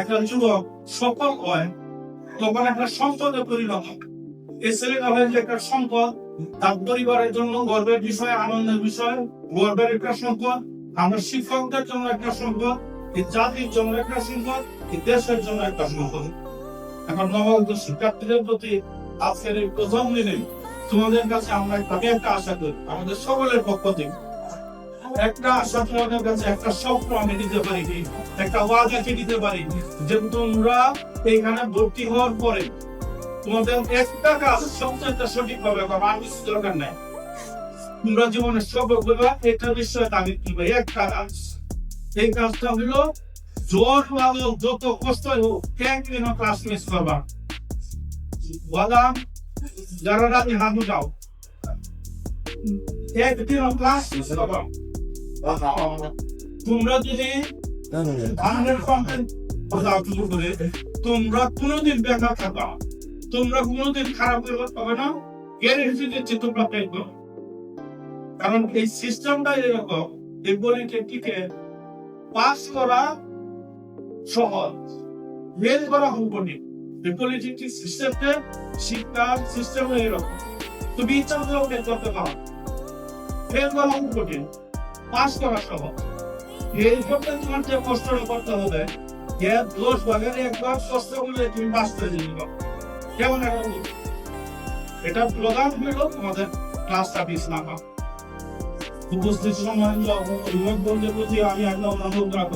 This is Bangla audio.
একটা যুবক সফল হয়, তখন একটা সম্পদে পরিণত। এই যে একটা সম্পদ, তার পরিবারের জন্য গর্বের বিষয়, আনন্দের বিষয়, গর্বের একটা সম্পদ শিক্ষকদের জন্য একটা সম্পদ, এই জাতির জন্য একটা সম্পদ, এই দেশের জন্য একটা সম্পদ এখন নবগত শিক্ষার্থীদের প্রতি আজকের এই প্রথম দিনে তোমাদের কাছে আমরা একটা আশা করি, আমাদের সকলের পক্ষ থেকে একটা আশা কাছে একটা স্বপ্ন আমি দিতে পারি, একটা ওয়াদাকে দিতে পারি, যে তোমরা এইখানে ভর্তি হওয়ার পরে তোমাদের একটা কাজ সবচেয়ে সঠিক হবে আর কিছু দরকার নাই। তোমরা জীবনে সব করবা এটা বিষয়ে আমি ভাই, একটা কাজ। এই কাজটা হলো জোর লাগাও যত কষ্ট হোক, একদিনও ক্লাস মিস করবা বাদাম যারা রাতে হাঁটু যাও একদিনও ক্লাস মিস করবা তোমরা যদি পার্সেন্ট করে তোমরা কোনোদিন বেকার থাকবা না। তোমরা কোনোদিন খারাপ রেজাল্ট পাবে না। গ্যারেন্টি দিচ্ছি তোমরা পেয়ে কারণ এই সিস্টেমটা এরকম এই পলিটেকনিকে পাস করা সহজ। ফেল করা কঠিন এই পলিটেকনিক সিস্টেমটা শিক্ষা সিস্টেম এরকম। তুমি ইচ্ছা ফেল করতে পারো। ফেল করা কঠিন পাস করা সহজ ফেল তোমার যে কষ্টটা করতে হবে যে দোষ বাগানে একবার কষ্ট করলে তুমি বাঁচতে দিবে কেমন একটা এটা প্রধান হইল তোমাদের ক্লাসটা মিস না। উপস্থিত সম্মানিত অভিভাবকদের প্রতি আমি একদম অনুরোধ রাখব